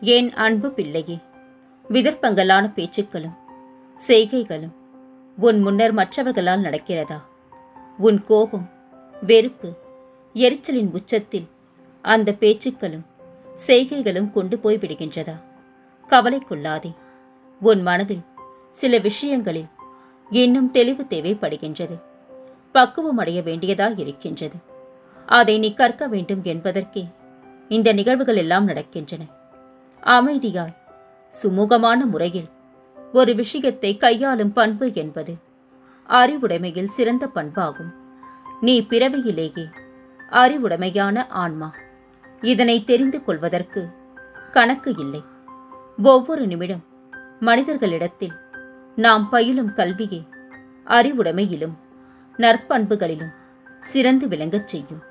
என் அன்பு பிள்ளையே? விதர்ப்பங்களான பேச்சுக்களும் செய்கைகளும் உன் முன்னர் மற்றவர்களால் நடக்கிறதா? உன் கோபம் வெறுப்பு எரிச்சலின் உச்சத்தில் அந்த பேச்சுக்களும் செய்கைகளும் கொண்டு போய் விடுகின்றதா? கவலை கொள்ளாதே. உன் மனதில் சில விஷயங்களில் இன்னும் தெளிவு தேவைப்படுகின்றது. பக்குவம் அடைய வேண்டியதாக இருக்கின்றது. அதை நீ கற்க வேண்டும் என்பதற்கே இந்த நிகழ்வுகள் எல்லாம் நடக்கின்றன. அமைதியாய் சுமூகமான முறையில் ஒரு விஷயத்தை கையாளும் பண்பு என்பது அறிவுடைமையில் சிறந்த பண்பாகும். நீ பிறவியிலேயே அறிவுடைமையான ஆன்மா. இதனை தெரிந்து கொள்வதற்கு கணக்கு இல்லை. ஒவ்வொரு நிமிடம் மனிதர்களிடத்தில் நாம் பயிலும் கல்வியே அறிவுடைமையிலும் நற்பண்புகளிலும் சிறந்து விளங்கச் செய்யும்.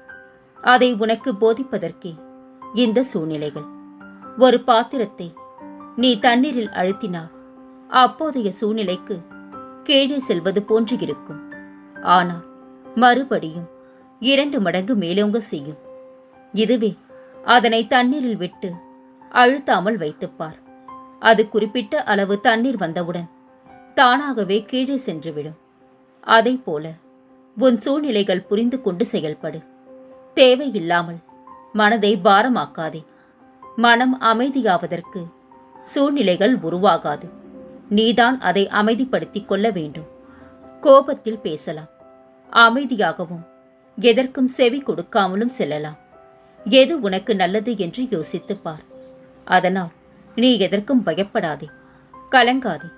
அதை உனக்கு போதிப்பதற்கே இந்த சூழ்நிலைகள். ஒரு பாத்திரத்தை நீ தண்ணீரில் அழுத்தினால் அப்போதைய சூழ்நிலைக்கு கீழே செல்வது போன்று இருக்கும். ஆனால் மறுபடியும் இரண்டு மடங்கு மேலோங்க செய்யும். இதுவே அதனை தண்ணீரில் விட்டு அழுத்தாமல் வைத்துப்பார். அது குறிப்பிட்ட அளவு தண்ணீர் வந்தவுடன் தானாகவே கீழே சென்றுவிடும். அதை போல உன் சூழ்நிலைகள் புரிந்து கொண்டு செயல்படு. தேவையில்லாமல் மனதை பாரமாக்காதே. மனம் அமைதியாவதற்கு சூழ்நிலைகள் உருவாகாது. நீதான் அதை அமைதிப்படுத்திக் கொள்ள வேண்டும். கோபத்தில் பேசலாம். அமைதியாகவும் எதற்கும் செவி கொடுக்காமலும் செல்லலாம். எது உனக்கு நல்லது என்று யோசித்துப் பார். அதனால் நீ எதற்கும் பயப்படாதே. கலங்காதே.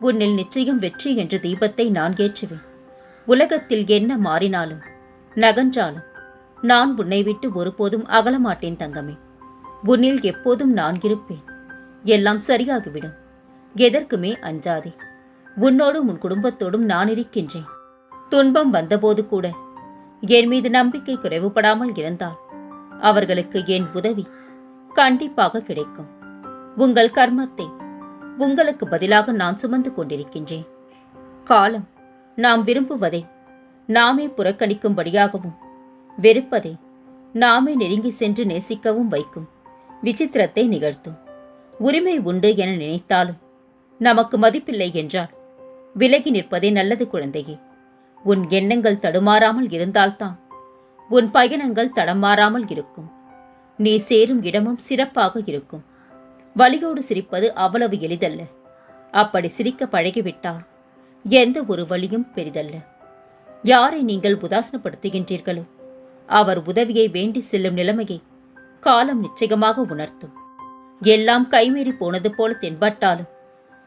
உன்னில் நிச்சயம் வெற்றி என்ற தீபத்தை நான் ஏற்றுவேன். உலகத்தில் என்ன மாறினாலும் நகன்றாலும் நான் உன்னை விட்டு ஒருபோதும் அகலமாட்டேன் தங்கமே. உன்னில் எப்போதும் நான் இருப்பேன். எல்லாம் சரியாகிவிடும். எதற்குமே அஞ்சாதே. உன்னோடும் உன் குடும்பத்தோடும் நான் இருக்கின்றேன். துன்பம் வந்தபோது கூட என் மீது நம்பிக்கை குறைவுபடாமல் இருந்தால் அவர்களுக்கு என் உதவி கண்டிப்பாக கிடைக்கும். உங்கள் கர்மத்தை உங்களுக்கு பதிலாக நான் சுமந்து கொண்டிருக்கின்றேன். காலம் நாம் விரும்புவதை நாமே புறக்கணிக்கும்படியாகவும் வெறுப்பதை நாமே நெருங்கி சென்று நேசிக்கவும் வைக்கும். விசித்திரத்தை நிகழ்த்தும் உரிமை உண்டு என நினைத்தாலும் நமக்கு மதிப்பில்லை என்றால் விலகி நிற்பதே நல்லது குழந்தையே. உன் எண்ணங்கள் தடுமாறாமல் இருந்தால்தான் உன் பயணங்கள் தடமாறாமல் இருக்கும். நீ சேரும் இடமும் சிறப்பாக இருக்கும். வலியோடு சிரிப்பது அவ்வளவு எளிதல்ல. அப்படி சிரிக்க பழகிவிட்டால் எந்த ஒரு வழியும் பெரிதல்ல. யாரை நீங்கள் உதாசனப்படுத்துகின்றீர்களோ அவர் உதவியை வேண்டி செல்லும் நிலைமையை காலம் நிச்சயமாக உணர்த்தும். எல்லாம் கைமீறி போனது போல தென்பட்டாலும்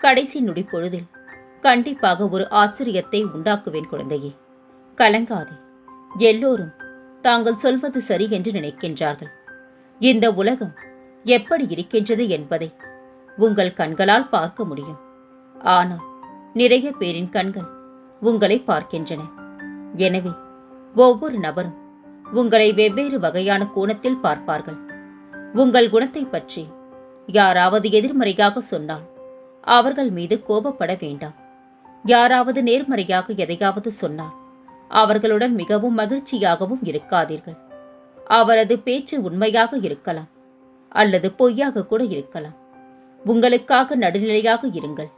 கடைசி நொடி பொழுதில் கண்டிப்பாக ஒரு ஆச்சரியத்தை உண்டாக்குவேன் குழந்தையே. கலங்காதே. எல்லோரும் தாங்கள் சொல்வது சரி என்று நினைக்கின்றார்கள். இந்த உலகம் எப்படி இருக்கின்றது என்பதை உங்கள் கண்களால் பார்க்க முடியும். ஆனால் நிறைய பேரின் கண்கள் உங்களை பார்க்கின்றன. எனவே ஒவ்வொரு நபரும் உங்களை வெவ்வேறு வகையான கோணத்தில் பார்ப்பார்கள். உங்கள் குணத்தை பற்றி யாராவது எதிர்மறையாக சொன்னால் அவர்கள் மீது கோபப்பட வேண்டாம். யாராவது நேர்மறையாக எதையாவது சொன்னால் அவர்களுடன் மிகவும் மகிழ்ச்சியாகவும் இருக்காதீர்கள். அவரது பேச்சு உண்மையாக இருக்கலாம் அல்லது பொய்யாக கூட இருக்கலாம். உங்களுக்காக நடுநிலையாக இருங்கள்.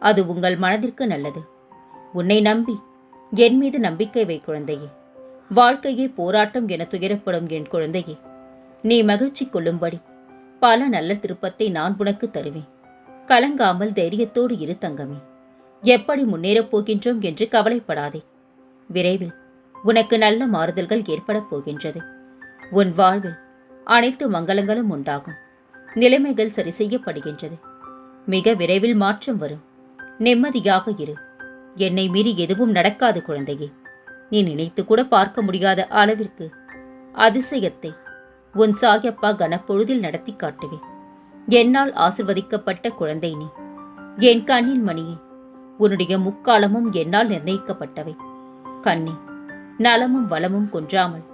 அது உங்கள் மனதிற்கு நல்லது. உன்னை நம்பி என் மீது நம்பிக்கை வை குழந்தையே. வாழ்க்கையே போராட்டம் என துயரப்படும் என் குழந்தையே. நீ மகிழ்ச்சி கொள்ளும்படி. பல நல்ல திருப்பத்தை நான் உனக்கு தருவேன். கலங்காமல் தைரியத்தோடு இரு தங்கமே. எப்படி முன்னேறப் போகின்றோம் என்று கவலைப்படாதே. விரைவில் உனக்கு நல்ல மாறுதல்கள் ஏற்படப் போகின்றது. உன் வாழ்வில் அனைத்து மங்களங்களும் உண்டாகும். நிலைமைகள் சரி செய்யப்படுகின்றது. மிக விரைவில் மாற்றம் வரும். நிம்மதியாக இரு. என்னை மீறி எதுவும் நடக்காது குழந்தையே. நீ நினைத்து கூட பார்க்க முடியாத அளவிற்கு அதிசயத்தை உன் சாயப்பா கனப்பொழுதில் நடத்தி காட்டுவேன். என்னால் ஆசிர்வதிக்கப்பட்ட குழந்தை நீ. என் கண்ணின் மணியே உன்னுடைய முக்காலமும் என்னால் நிர்ணயிக்கப்பட்டவை. கண்ணே நலமும் வளமும் குன்றாமல்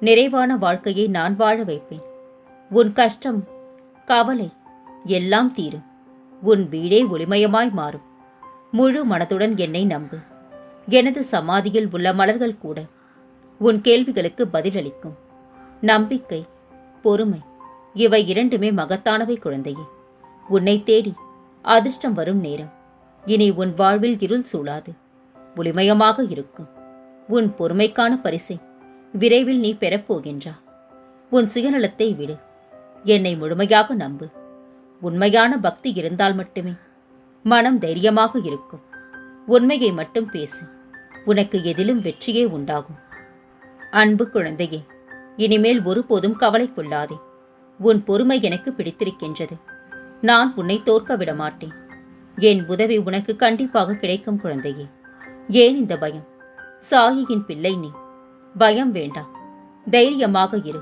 நிறைவான வாழ்க்கையை நான் வாழ வைப்பேன். உன் கஷ்டம் கவலை எல்லாம் தீரும். உன் வீடே ஒளிமயமாய் மாறும். முழு மனதுடன் என்னை நம்பு. எனது சமாதியில் உள்ள மலர்கள் கூட உன் கேள்விகளுக்கு பதிலளிக்கும். நம்பிக்கை பொறுமை. இவை இரண்டுமே மகத்தானவை குழந்தையே. உன்னை தேடி அதிர்ஷ்டம் வரும் நேரம். இனி உன் வாழ்வில் இருள் சூழாது. ஒளிமயமாக இருக்கும். உன் பொறுமைக்கான பரிசை விரைவில் நீ பெறப்போகின்றா உன் சுயநலத்தை விடு. என்னை முழுமையாக நம்பு. உண்மையான பக்தி இருந்தால் மட்டுமே மனம் தைரியமாக இருக்கும். உண்மையை மட்டும் பேசு. உனக்கு எதிலும் வெற்றியே உண்டாகும். அன்பு குழந்தையே இனிமேல் ஒருபோதும் கவலை கொள்ளாதே உன் பொறுமை எனக்கு பிடித்திருக்கின்றது. நான் உன்னை தோற்க விட மாட்டேன் என் உதவி உனக்கு கண்டிப்பாக கிடைக்கும் குழந்தையே. ஏன் இந்த பயம்? சாயியின் பிள்ளை நீ. பயம் வேண்டாம். தைரியமாக இரு.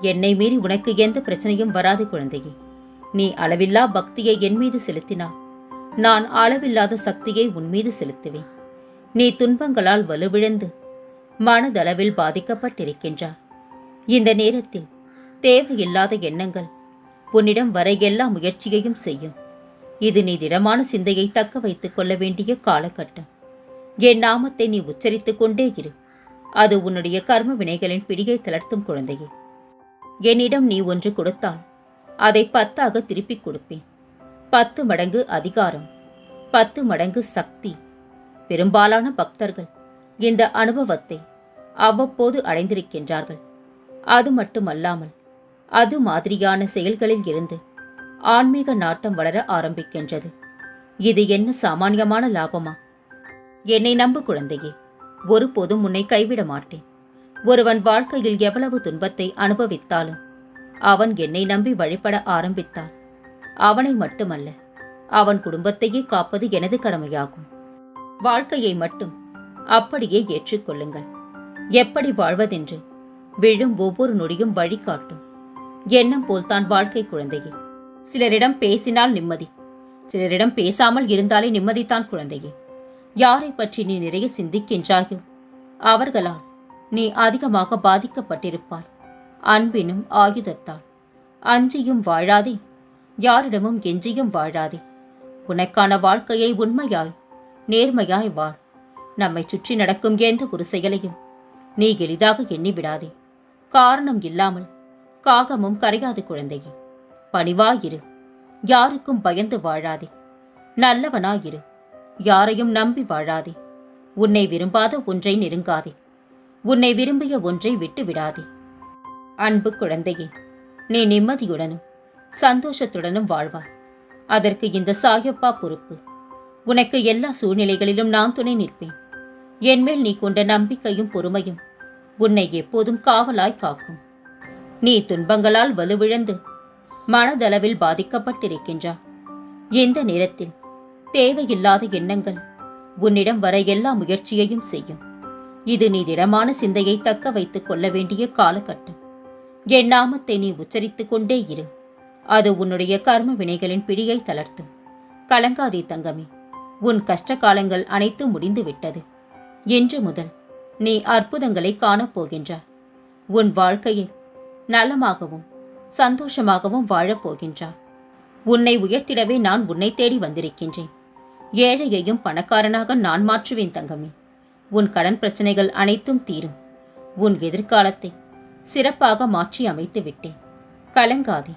என்னை மீறி உனக்கு எந்த பிரச்சனையும் வராது குழந்தையே. நீ அளவில்லா பக்தியை என் மீது செலுத்தினால் நான் அளவில்லாத சக்தியை உன் மீது செலுத்துவேன். நீ துன்பங்களால் வலுவிழந்து மனதளவில் பாதிக்கப்பட்டிருக்கின்றாய். இந்த நேரத்தில் தேவையில்லாத எண்ணங்கள் உன்னிடம் வர எல்லா முயற்சியையும் செய்யும். இது நீ திடமான சிந்தையை தக்க வைத்துக் கொள்ள வேண்டிய காலகட்டம். என் நாமத்தை நீ உச்சரித்துக் கொண்டே இரு. அது உன்னுடைய கர்ம வினைகளின் பிடியை தளர்த்தும் குழந்தையே. என்னிடம் நீ ஒன்று கொடுத்தால் அதை பத்தாக திருப்பிக் கொடுப்பேன். பத்து மடங்கு அதிகாரம் பத்து மடங்கு சக்தி. பெரும்பாலான பக்தர்கள் இந்த அனுபவத்தை அவ்வப்போது அடைந்திருக்கின்றார்கள். அது மட்டுமல்லாமல் அது மாதிரியான செயல்களில் இருந்து ஆன்மீக நாட்டம் வளர ஆரம்பிக்கின்றது. இது என்ன சாமானியமான லாபமா? என்னை நம்பு குழந்தையே ஒருபோதும் உன்னை கைவிட மாட்டேன். ஒருவன் வாழ்க்கையில் எவ்வளவு துன்பத்தை அனுபவித்தாலும் அவன் என்னை நம்பி வழிபட ஆரம்பித்தால் அவனை மட்டுமல்ல அவன் குடும்பத்தையே காப்பது எனது கடமையாகும். வாழ்க்கையை மட்டும் அப்படியே ஏற்றுக்கொள்ளுங்கள். எப்படி வாழ்வதென்று விழும் ஒவ்வொரு நொடியும் வழிகாட்டும் எண்ணம் போல்தான் வாழ்க்கை குழந்தையே. சிலரிடம் பேசினால் நிம்மதி. சிலரிடம் பேசாமல் இருந்தாலே நிம்மதிதான் குழந்தையே. யாரை பற்றி நீ நிறைய சிந்திக்கின்றாயோ அவர்களால் நீ அதிகமாக பாதிக்கப்பட்டிருப்பாய். அன்பினும் ஆயுதத்தால். அஞ்சியும் வாழாதே யாரிடமும் எஞ்சியும் வாழாதே. உனக்கான வாழ்க்கையை உண்மையாய் நேர்மையாய் வாழ். நம்மை சுற்றி நடக்கும் எந்த ஒரு செயலையும் நீ எளிதாக எண்ணி விடாதே காரணம் இல்லாமல் காகமும் கரையாது குழந்தையே. பணிவாயிரு. யாருக்கும் பயந்து வாழாதே. நல்லவனாயிரு. யாரையும் நம்பி வாழாதே. உன்னை விரும்பாத ஒன்றை நெருங்காதே. உன்னை விரும்பிய ஒன்றை விட்டு விடாதே. அன்பு குழந்தையே நீ நிம்மதியுடனும் சந்தோஷத்துடனும் வாழ்வாய். அதற்கு இந்த சாயப்பா பொறுப்பு. உனக்கு எல்லா சூழ்நிலைகளிலும் நான் துணை நிற்பேன். என்மேல் நீ கொண்ட நம்பிக்கையும் பொறுமையும் உன்னை எப்போதும் காவலாய் காக்கும் நீ துன்பங்களால் வலுவிழந்து மனதளவில் பாதிக்கப்பட்டிருக்கின்றா இந்த நேரத்தில் தேவையில்லாத எண்ணங்கள் உன்னிடம் வர எல்லா முயற்சியையும் செய்யும். இது நீ திடமான சிந்தையை தக்க வைத்துக் கொள்ள வேண்டிய காலகட்டம். என் நாமத்தை நீ உச்சரித்துக் கொண்டே இரு. அது உன்னுடைய கர்ம வினைகளின் பிடியை தளர்த்தும். கலங்காதே தங்கமே. உன் கஷ்ட காலங்கள் அனைத்தும் முடிந்துவிட்டது. என்று முதல் நீ அற்புதங்களை காணப்போகின்றாய் உன் வாழ்க்கையை நலமாகவும் சந்தோஷமாகவும் வாழப்போகின்றாய் உன்னை உயர்த்திடவே நான் உன்னை தேடி வந்திருக்கின்றேன். ஏழையையும் பணக்காரனாக நான் மாற்றுவேன் தங்கமே. உன் கடன் பிரச்சனைகள் அனைத்தும் தீரும். உன் எதிர்காலத்தை சிறப்பாக மாற்றி அமைத்து விட்டேன். கலங்காதே.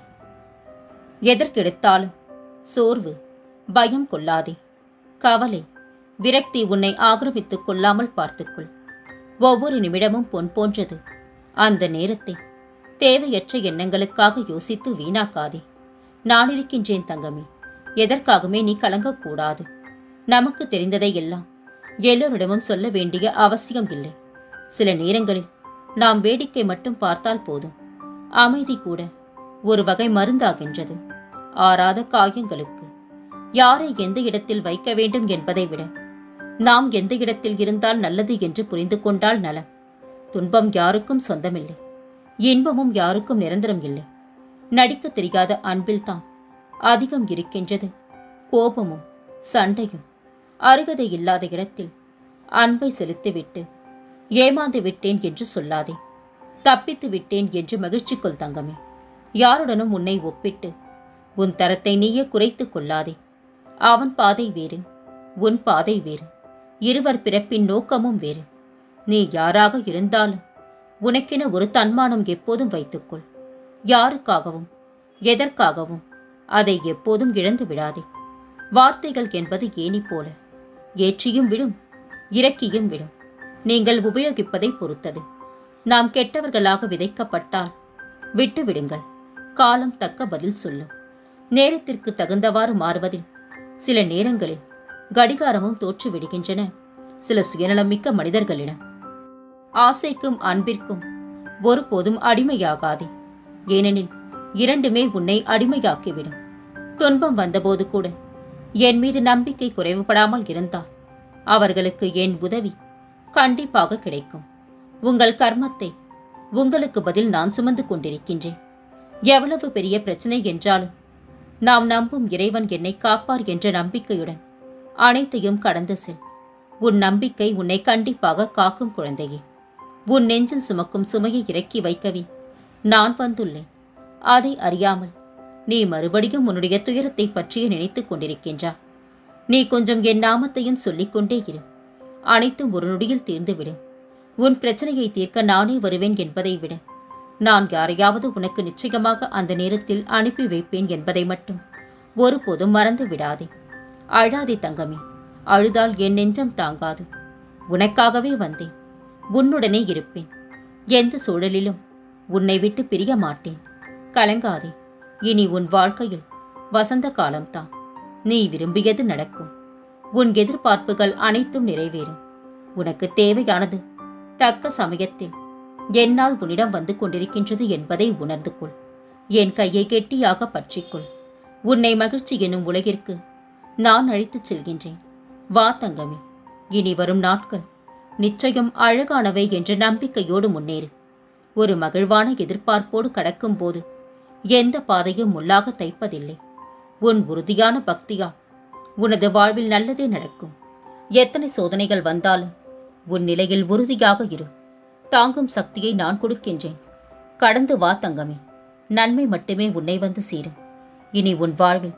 எதற்கெடுத்தாலும் சோர்வு பயம் கொள்ளாதே. கவலை விரக்தி உன்னை ஆக்கிரமித்துக் கொள்ளாமல் பார்த்துக்கொள். ஒவ்வொரு நிமிடமும் பொன் போன்றது. அந்த நேரத்தை தேவையற்ற எண்ணங்களுக்காக யோசித்து வீணாக்காதே. நான் இருக்கின்றேன் தங்கமே எதற்காகவே நீ கலங்கக்கூடாது. நமக்கு தெரிந்ததை எல்லாம் எல்லோரிடமும் சொல்ல வேண்டிய அவசியம் இல்லை. சில நேரங்களில் நாம் வேடிக்கை மட்டும் பார்த்தால் போதும். அமைதி கூட ஒரு வகை மருந்தாகின்றது. ஆறாத காயங்களுக்கு யாரை எந்த இடத்தில் வைக்க வேண்டும் என்பதை விட நாம் எந்த இடத்தில் இருந்தால் நல்லது என்று புரிந்து கொண்டால் நலம். துன்பம் யாருக்கும் சொந்தமில்லை. இன்பமும் யாருக்கும் நிரந்தரம் இல்லை. நடிக்க தெரியாத அன்பில்தான் அதிகம் இருக்கின்றது. கோபமும் சண்டையும் அருகதை இல்லாத இடத்தில் அன்பை செலுத்திவிட்டு ஏமாந்து விட்டேன் என்று சொல்லாதே. தப்பித்து விட்டேன் என்று மகிழ்ச்சிக்குள் தங்கமே. யாருடனும் உன்னை ஒப்பிட்டு உன் தரத்தை நீயே குறைத்துக் கொள்ளாதே. அவன் பாதை வேறு உன் பாதை வேறு. இருவர் பிறப்பின் நோக்கமும் வேறு. நீ யாராக இருந்தாலும் உனக்கென ஒரு தன்மானம் எப்போதும் வைத்துக்கொள். யாருக்காகவும் எதற்காகவும் அதை எப்போதும் இழந்து விடாதே. வார்த்தைகள் என்பது ஏனி போல. ஏற்றியும் விடும் இறக்கியும் விடும். நீங்கள் உபயோகிப்பதை பொறுத்தது. நாம் கெட்டவர்களாக விதைக்கப்பட்டால் விட்டு விடுங்கள். காலம் தக்க பதில் சொல்லும். நேரத்திற்கு தகுந்தவாறு மாறுவதில் சில நேரங்களில் கடிகாரமும் தோற்றுவிடுகின்றன. சில சுயநலம் மிக்க மனிதர்களிடம் ஆசைக்கும் அன்பிற்கும் ஒருபோதும் அடிமையாகாதே. ஏனெனில் இரண்டுமே உன்னை அடிமையாக்கிவிடும். துன்பம் வந்தபோது கூட என் மீது நம்பிக்கை குறைவுபடாமல் இருந்தால் அவர்களுக்கு என் உதவி கண்டிப்பாக கிடைக்கும். உங்கள் கர்மத்தை உங்களுக்கு பதில் நான் சுமந்து கொண்டிருக்கின்றேன். எவ்வளவு பெரிய பிரச்சனை என்றாலும் நாம் நம்பும் இறைவன் என்னை காப்பார் என்ற நம்பிக்கையுடன் அனைத்தையும் கடந்து செல். உன் நம்பிக்கை உன்னை கண்டிப்பாக காக்கும் குழந்தையே. உன் நெஞ்சில் சுமக்கும் சுமையை இறக்கி வைக்கவே நான் வந்துள்ளேன். அதை அறியாமல் நீ மறுபடியும் உன்னுடைய துயரத்தை பற்றியே நினைத்துக் கொண்டிருக்கின்றா? நீ கொஞ்சம் என் நாமத்தையும் சொல்லிக்கொண்டே இரு. அனைத்தும் ஒரு நொடியில் தீர்ந்துவிடும். உன் பிரச்சனையை தீர்க்க நானே வருவேன் என்பதை விட நான் யாரையாவது உனக்கு நிச்சயமாக அந்த நேரத்தில் அனுப்பி வைப்பேன் என்பதை மட்டும் ஒருபோதும் மறந்து விடாதே அழாதே தங்கமே அழுதால் என் நெஞ்சம் தாங்காது. உனக்காகவே வந்தேன் உன்னுடனே இருப்பேன். எந்த சூழலிலும் உன்னை விட்டு பிரிய மாட்டேன். கலங்காதே இனி உன் வாழ்க்கையில் வசந்த காலம்தான். நீ விரும்பியது நடக்கும். உன் எதிர்பார்ப்புகள் அனைத்தும் நிறைவேறும். உனக்கு தேவையானது தக்க சமயத்தில் என்னால் உன்னிடம் வந்து கொண்டிருக்கின்றது என்பதை உணர்ந்து கொள். என் கையை கெட்டியாக பற்றிக்கொள். உன்னை மகிழ்ச்சி எனும் உலகிற்கு நான் அழைத்துச் செல்கின்றேன். வா தங்கமே இனி வரும் நாட்கள் நிச்சயம் அழகானவை என்ற நம்பிக்கையோடு முன்னேறு. ஒரு மகிழ்வான எதிர்பார்ப்போடு கடக்கும்போது எந்த பாதையும் முள்ளாக தைப்பதில்லை. உன் உறுதியான பக்தியால் உனது வாழ்வில் நல்லதே நடக்கும். எத்தனை சோதனைகள் வந்தாலும் உன் நிலையில் உறுதியாக இரு. தாங்கும் சக்தியை நான் கொடுக்கின்றேன். கடந்து வா தங்கமே நன்மை மட்டுமே உன்னை வந்து சேரும். இனி உன் வாழ்வில்